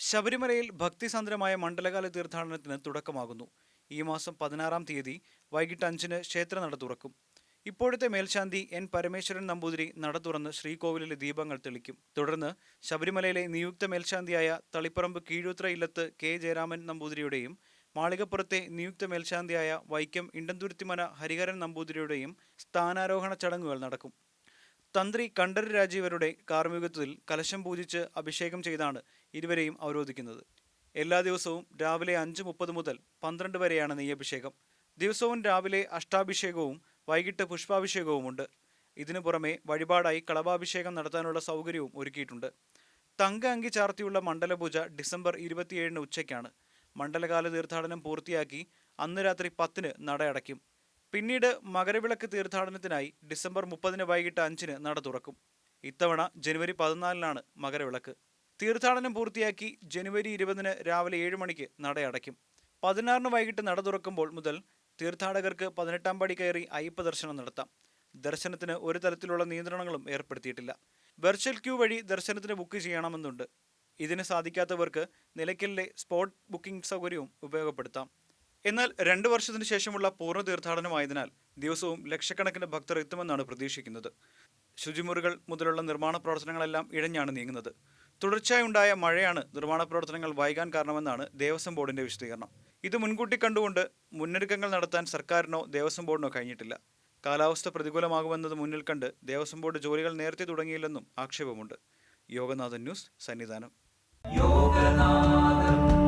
ശബരിമലയിൽ ഭക്തിസാന്ദ്രമായ മണ്ഡലകാല തീർത്ഥാടനത്തിന് തുടക്കമാകുന്നു. ഈ മാസം പതിനാറാം തീയതി വൈകിട്ട് അഞ്ചിന് ക്ഷേത്രനട തുറക്കും. ഇപ്പോഴത്തെ മേൽശാന്തി എൻ. പരമേശ്വരൻ നമ്പൂതിരി നട തുറന്ന് ശ്രീകോവിലിലെ ദീപങ്ങൾ തെളിക്കും. തുടർന്ന് ശബരിമലയിലെ നിയുക്ത മേൽശാന്തിയായ തളിപ്പറമ്പ് കീഴൂത്ര ഇല്ലത്ത് കെ. ജയരാമൻ നമ്പൂതിരിയുടെയും മാളികപ്പുറത്തെ നിയുക്ത മേൽശാന്തിയായ വൈക്കം ഇണ്ടന്തുരുത്തിമന ഹരിഹരൻ നമ്പൂതിരിയുടെയും സ്ഥാനാരോഹണ ചടങ്ങുകൾ നടക്കും. തന്ത്രി കണ്ഠര് രാജീവരുടെ കാർമ്മികത്വത്തിൽ കലശം പൂജിച്ച് അഭിഷേകം ചെയ്താണ് ഇരുവരെയും അവരോധിക്കുന്നത്. എല്ലാ ദിവസവും രാവിലെ അഞ്ച് മുപ്പത് മുതൽ പന്ത്രണ്ട് വരെയാണ് നെയ്യഭിഷേകം. ദിവസവും രാവിലെ അഷ്ടാഭിഷേകവും വൈകിട്ട് പുഷ്പാഭിഷേകവുമുണ്ട്. ഇതിനു പുറമെ വഴിപാടായി കളഭാഭിഷേകം നടത്താനുള്ള സൗകര്യവും ഒരുക്കിയിട്ടുണ്ട്. തങ്ക അങ്കി ചാർത്തിയുള്ള മണ്ഡലപൂജ ഡിസംബർ ഇരുപത്തിയേഴിന് ഉച്ചയ്ക്കാണ്. മണ്ഡലകാല തീർത്ഥാടനം പൂർത്തിയാക്കി അന്ന് രാത്രി പത്തിന് നട അടയ്ക്കും പിന്നീട് മകരവിളക്ക് തീർത്ഥാടനത്തിനായി ഡിസംബർ മുപ്പതിന് വൈകിട്ട് അഞ്ചിന് നട തുറക്കും. ഇത്തവണ ജനുവരി പതിനാലിനാണ് മകരവിളക്ക്. തീർത്ഥാടനം പൂർത്തിയാക്കി ജനുവരി ഇരുപതിന് രാവിലെ ഏഴ് മണിക്ക് നട അടയ്ക്കും. പതിനാറിന് വൈകിട്ട് നട തുറക്കുമ്പോൾ മുതൽ തീർത്ഥാടകർക്ക് പതിനെട്ടാം പടി കയറി അയ്യപ്പ ദർശനം നടത്താം. ദർശനത്തിന് ഒരു തരത്തിലുള്ള നിയന്ത്രണങ്ങളും ഏർപ്പെടുത്തിയിട്ടില്ല. വെർച്വൽ ക്യൂ വഴി ദർശനത്തിന് ബുക്ക് ചെയ്യണമെന്നുണ്ട്. ഇതിന് സാധിക്കാത്തവർക്ക് നിലയ്ക്കലിലെ സ്പോട്ട് ബുക്കിംഗ് സൗകര്യവും ഉപയോഗപ്പെടുത്താം. എന്നാൽ രണ്ട് വർഷത്തിനു ശേഷമുള്ള പൂർണ തീർത്ഥാടനമായതിനാൽ ദിവസവും ലക്ഷക്കണക്കിന് ഭക്തർ എത്തുമെന്നാണ് പ്രതീക്ഷിക്കുന്നത്. ശുചിമുറികൾ മുതലുള്ള നിർമ്മാണ പ്രവർത്തനങ്ങളെല്ലാം ഇഴഞ്ഞാണ് നീങ്ങുന്നത്. തുടർച്ചയായുണ്ടായ മഴയാണ് നിർമ്മാണ പ്രവർത്തനങ്ങൾ വൈകാൻ കാരണമെന്നാണ് ദേവസ്വം ബോർഡിന്റെ വിശദീകരണം. ഇത് മുൻകൂട്ടി കണ്ടുകൊണ്ട് മുന്നൊരുക്കങ്ങൾ നടത്താൻ സർക്കാരിനോ ദേവസ്വം ബോർഡിനോ കഴിഞ്ഞിട്ടില്ല. കാലാവസ്ഥ പ്രതികൂലമാകുമെന്നത് മുന്നിൽ കണ്ട് ദേവസ്വം ബോർഡ് ജോലികൾ നേരത്തെ തുടങ്ങിയില്ലെന്നും ആക്ഷേപമുണ്ട്. യോഗനാഥൻ ന്യൂസ് സന്നിധാനം. യോഗനാഥൻ